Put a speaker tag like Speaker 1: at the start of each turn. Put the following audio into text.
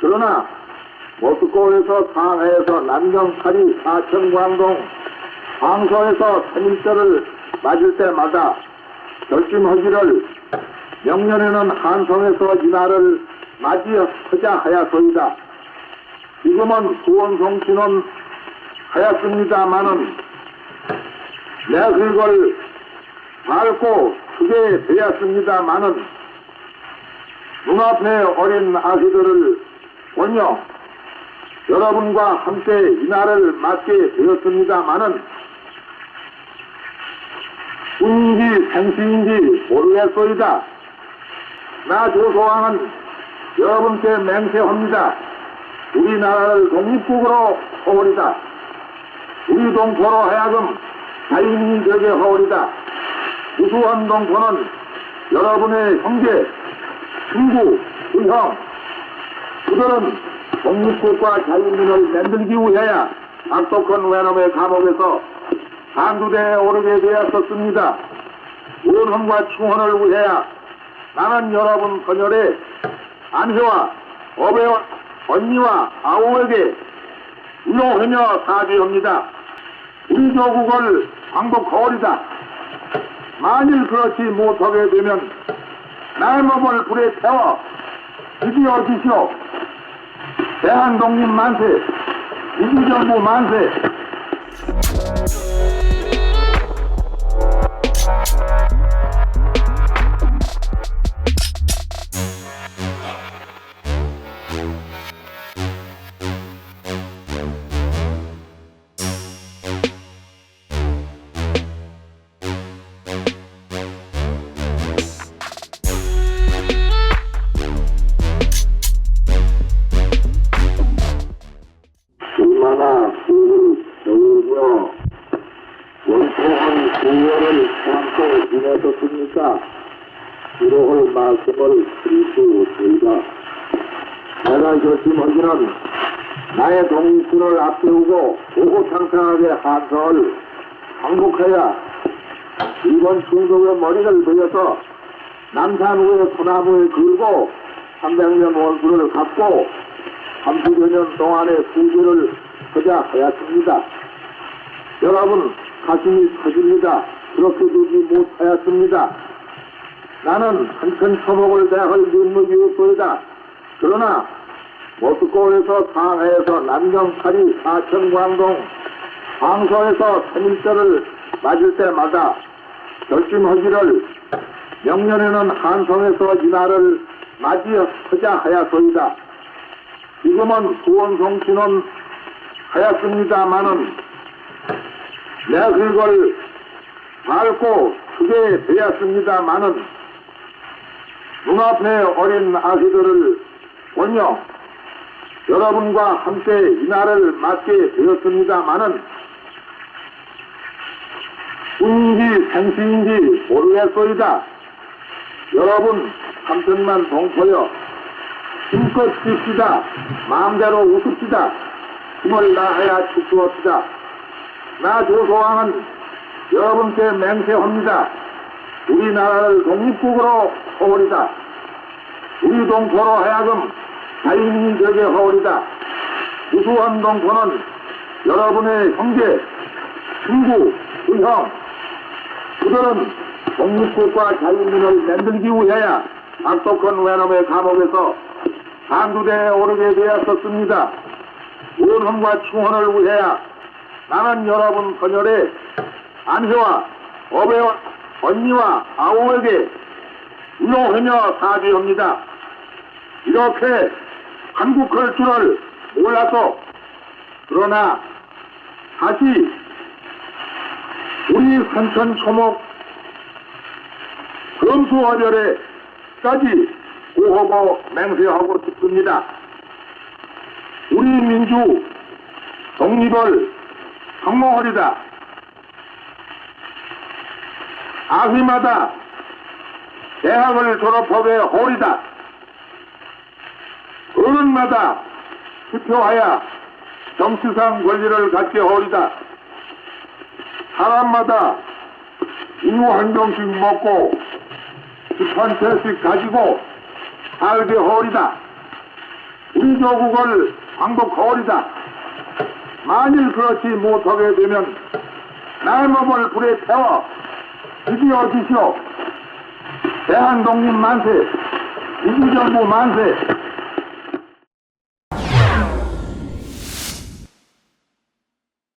Speaker 1: 그러나 모스크바에서 상하에서 남경 파리 사천 광동 황소에서 생일절을 맞을 때마다 결심하기를 명년에는 한성에서 이날을 맞이하자 하야소이다. 지금은 구원성신은 하였습니다마는 내 그걸 밟고 크게 되었습니다마는 눈앞에 어린 아기들을 보며 여러분과 함께 이날을 맞게 되었습니다마는 운인지 생시인지 모르겠소이다. 나 조소왕은 여러분께 맹세합니다. 우리나라를 독립국으로 하오리다. 우리 동포로 하여금 자유인이 되게 하오리다. 우수한 동포는 여러분의 형제, 친구, 의형, 그들은 독립국과 자유민을 만들기 위하여 악독한 외놈의 감옥에서 한두대에 오르게 되었었습니다. 원혼과 충혼을 위하여 나는 여러분 헌혈에 안혜와 어배와 언니와 아우에게 위로하며 사죄합니다. 우리 조국을 광복하오리다. 만일 그렇지 못하게 되면 나의 몸을 불에 태워 드디어 주시오. 대한독립 만세, 이주정부 만세. 지내셨습니까? 기록을 말씀을 드리고 저희가 내가 결심하기는 나의 독립군을 앞세우고 오고창창하게 한성을 항복하여 이번 충동의 머리를 베어서 남산 위에 소나무에 걸고 300년 원수를 갚고 30여 년 동안의 수지를 하자 하였습니다. 여러분 가슴이 터집니다. 그렇게 두지 못하였습니다. 나는 한천 초목을 대할 눈물이 없소이다. 그러나 모스크바에서 상하에서 남경 파리 사천 광동 황소에서 생일절을 맞을 때마다 결심하기를 명년에는 한성에서 이날을 맞이하자 하였소이다. 지금은 구원성신은 하였습니다마는 내 그걸 밟고 크게 되었습니다마는 눈앞에 어린 아기들을 보며 여러분과 함께 이날을 맞게 되었습니다마는 운인지 생시인지 모르겠소이다. 여러분 한편만 동포여 힘껏 뜁시다. 마음대로 웃읍시다. 힘을 다하여 축구합시다. 나 조소왕은 여러분께 맹세합니다. 우리나라를 독립국으로 하오리다. 우리 동포로 하여금 자유인이 되게 하오리다. 우수한 동포는 여러분의 형제, 친구, 의형, 그들은 독립국과 자유민을 만들기 위하여 악독한 외놈의 감옥에서 한두대에 오르게 되었었습니다. 원혼과 충혼을 위하여 나는 여러분 헌혈에 안혜와 어배와 언니와 아우에게 위로하며 사죄합니다. 이렇게 한국할 줄을 몰라서 그러나 다시 우리 산천 초목 검수화별에까지 구호고 맹세하고 싶습니다. 우리 민주 독립을 성공하리다. 아휘마다 대학을 졸업하게 하리다. 어른마다 투표하여 정치상 권리를 갖게 하리다. 사람마다 이유 한 병씩 먹고 집한 채씩 가지고 살게 하리다. 우리 조국을 방독하리다. 만일 그렇지 못하게 되면 내 몸을 불에 태워 죽여 주시오. 대한독립 만세, 민주정부 만세,